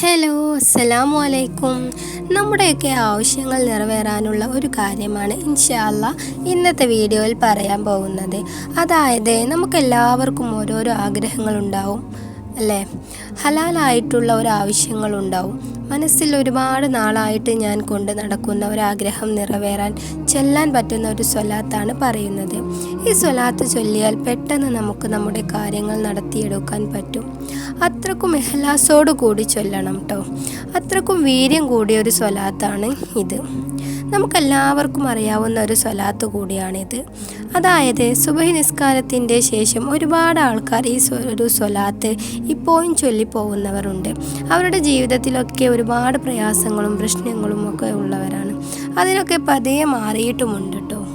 Hello അസ്സലാമു അലൈക്കും നമ്മുടെയൊക്കെ ആവശ്യങ്ങൾ നിറവേറാനുള്ള ഒരു കാര്യമാണ് ഇൻഷാല്ല ഇന്നത്തെ വീഡിയോയിൽ പറയാൻ പോകുന്നത്. അതായത് നമുക്കെല്ലാവർക്കും ഓരോരോ ആഗ്രഹങ്ങളുണ്ടാവും അല്ലേ? ഹലാലായിട്ടുള്ള ഒരു ആവശ്യങ്ങളുണ്ടാവും. മനസ്സിൽ ഒരുപാട് നാളായിട്ട് ഞാൻ കൊണ്ട് നടക്കുന്ന ഒരാഗ്രഹം നിറവേറാൻ ചെല്ലാൻ പറ്റുന്ന ഒരു സ്വലാത്താണ് പറയുന്നത്. ഈ സ്വലാത്ത് ചൊല്ലിയാൽ പെട്ടെന്ന് നമുക്ക് നമ്മുടെ കാര്യങ്ങൾ നടത്തിയെടുക്കാൻ പറ്റും. അത്രക്കും എഹ്ലാസോടു കൂടി ചൊല്ലണം കേട്ടോ അത്രക്കും വീര്യം കൂടിയ ഒരു സ്വലാത്താണ് ഇത്. നമുക്കെല്ലാവർക്കും അറിയാവുന്ന ഒരു സ്വലാത്ത് കൂടിയാണിത്. അതായത് സുബഹി നിസ്കാരത്തിന്റെ ശേഷം ഒരുപാട് ആൾക്കാർ ഈ ഒരു സ്വലാത്ത് ഇപ്പോഴും ചൊല്ലിപ്പോകുന്നവരുണ്ട്. അവരുടെ ജീവിതത്തിലൊക്കെ ഒരുപാട് പ്രയാസങ്ങളും പ്രശ്നങ്ങളും ഒക്കെ ഉള്ളവരാണ്. അതിനൊക്കെ പതിയെ മാറിയിട്ടുമുണ്ട് കേട്ടോ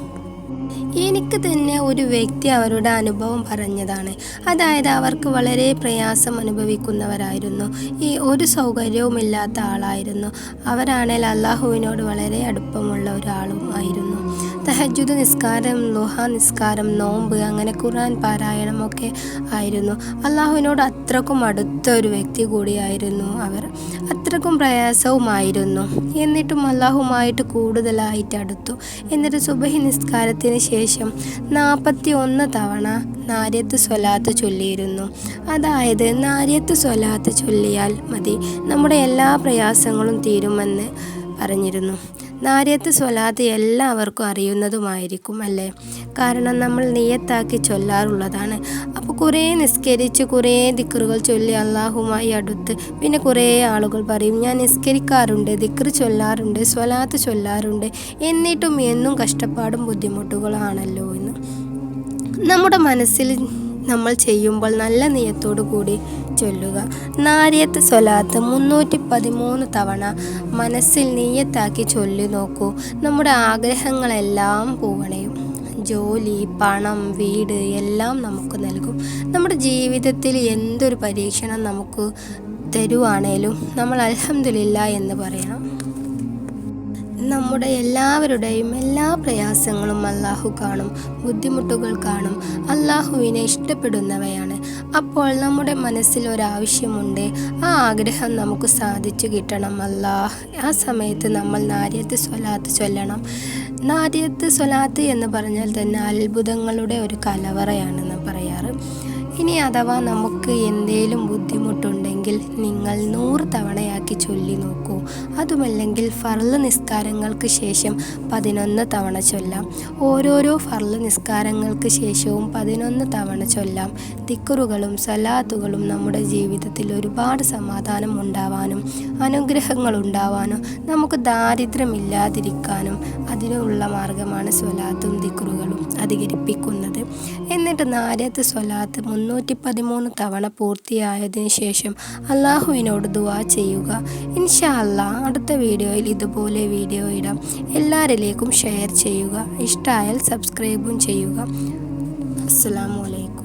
എനിക്ക് തന്നെ ഒരു വ്യക്തി അവരുടെ അനുഭവം പറഞ്ഞതാണ്. അതായത് അവർക്ക് വളരെ പ്രയാസം അനുഭവിക്കുന്നവരായിരുന്നു. ഈ ഒരു സൗകര്യവുമില്ലാത്ത ആളായിരുന്നു. അവരാണെങ്കിൽ അള്ളാഹുവിനോട് വളരെ അടുപ്പമുള്ള ഒരാളും ആയിരുന്നു. തഹജുദ് നിസ്കാരം ലുഹ നിസ്കാരം നോമ്പ് അങ്ങനെ ഖുർആൻ പാരായണം ഒക്കെ ആയിരുന്നു. അള്ളാഹുവിനോട് അത്രക്കും അടുത്ത ഒരു വ്യക്തി കൂടിയായിരുന്നു അവർ. അത്രക്കും പ്രയാസവുമായിരുന്നു. എന്നിട്ടും അള്ളാഹുമായിട്ട് കൂടുതലായിട്ട് അടുത്തു. എന്നിട്ട് സുബഹി നിസ്കാരത്തിന് ശേഷം നാൽപ്പത്തി ഒന്ന് തവണ നാര്യത്ത് സ്വലാത്ത് ചൊല്ലിയിരുന്നു. അതായത് നാര്യത്ത് സ്വലാത്ത് ചൊല്ലിയാൽ മതി. നമ്മുടെ എല്ലാ പ്രയാസങ്ങളും തീരുമെന്ന് പറഞ്ഞിരുന്നു. നാര്യത്ത് സ്വലാത്ത് എല്ലാവർക്കും അറിയുന്നതുമായിരിക്കും അല്ലേ? കാരണം നമ്മൾ നിയത്താക്കി ചൊല്ലാറുള്ളതാണ്. അപ്പോൾ കുറേ നിസ്കരിച്ച് കുറേ ദിക്കറുകൾ ചൊല്ലി അള്ളാഹുമായി അടുത്ത് പിന്നെ കുറേ ആളുകൾ പറയും ഞാൻ നിസ്കരിക്കാറുണ്ട് ദിക്കർ ചൊല്ലാറുണ്ട് സ്വലാത്ത് ചൊല്ലാറുണ്ട്. എന്നിട്ടും എന്നും കഷ്ടപ്പാടും ബുദ്ധിമുട്ടുകളാണല്ലോ എന്ന്. നമ്മുടെ മനസ്സിൽ നമ്മൾ ചെയ്യുമ്പോൾ നല്ല നിയത്തോടു കൂടി ചൊല്ലുക. നാരിയത്ത് സ്വലാത്ത് മുന്നൂറ്റി പതിമൂന്ന് തവണ മനസ്സിൽ നീയത്താക്കി ചൊല്ലി നോക്കൂ. നമ്മുടെ ആഗ്രഹങ്ങളെല്ലാം പൂവണയും. ജോലി പണം വീട് എല്ലാം നമുക്ക് നൽകും. നമ്മുടെ ജീവിതത്തിൽ എന്തൊരു പരീക്ഷണം നമുക്ക് തരുവാണേലും നമ്മൾ അലഹമില്ല എന്ന് പറയണം നമ്മുടെ എല്ലാവരുടെയും എല്ലാ പ്രയാസങ്ങളും അള്ളാഹു കാണും ബുദ്ധിമുട്ടുകൾ കാണും. അള്ളാഹുവിനെ ഇഷ്ടപ്പെടുന്നവയാണ്. അപ്പോൾ നമ്മുടെ മനസ്സിൽ ഒരാവശ്യമുണ്ട്. ആ ആഗ്രഹം നമുക്ക് സാധിച്ചു കിട്ടണം. അല്ലാഹ് ആ സമയത്ത് നമ്മൾ നാര്യത്ത് സ്വലാത്ത് ചൊല്ലണം. നാര്യത്ത് സ്വലാത്ത് എന്ന് പറഞ്ഞാൽ തന്നെ അത്ഭുതങ്ങളുടെ ഒരു കലവറയാണെന്ന് പറയാറ്. ഇനി അഥവാ നമുക്ക് എന്തേലും ബുദ്ധിമുട്ടുണ്ടെങ്കിൽ നിങ്ങൾ നൂറ് തവണയാക്കി ചൊല്ലി നോക്കൂ. അതുമല്ലെങ്കിൽ ഫർൾ നിസ്കാരങ്ങൾക്ക് ശേഷം പതിനൊന്ന് തവണ ചൊല്ലാം. ഓരോരോ ഫർൾ നിസ്കാരങ്ങൾക്ക് ശേഷവും പതിനൊന്ന് തവണ ചൊല്ലാം. തിക്കുറുകളും സലാത്തുകളും നമ്മുടെ ജീവിതത്തിൽ ഒരുപാട് സമാധാനം ഉണ്ടാവാനും അനുഗ്രഹങ്ങൾ ഉണ്ടാവാനും നമുക്ക് ദാരിദ്ര്യമില്ലാതിരിക്കാനും അതിനുള്ള മാർഗമാണ് സ്വലാത്തും തിക്കുറുകളും അധികരിപ്പിക്കുന്നത്. എന്നിട്ട് നാരത്ത് സ്വലാത്ത് മുന്നൂറ്റി പതിമൂന്ന് തവണ പൂർത്തിയായതിനു ശേഷം അള്ളാഹുവിനോട് ദുവാ ചെയ്യുക. ഇൻഷാ അല്ലാ അടുത്ത വീഡിയോയിൽ ഇതുപോലെ വീഡിയോ ഇടാം. എല്ലാവരിലേക്കും ഷെയർ ചെയ്യുക. ഇഷ്ടമായാൽ സബ്സ്ക്രൈബും ചെയ്യുക. അസ്സാം വലൈക്കും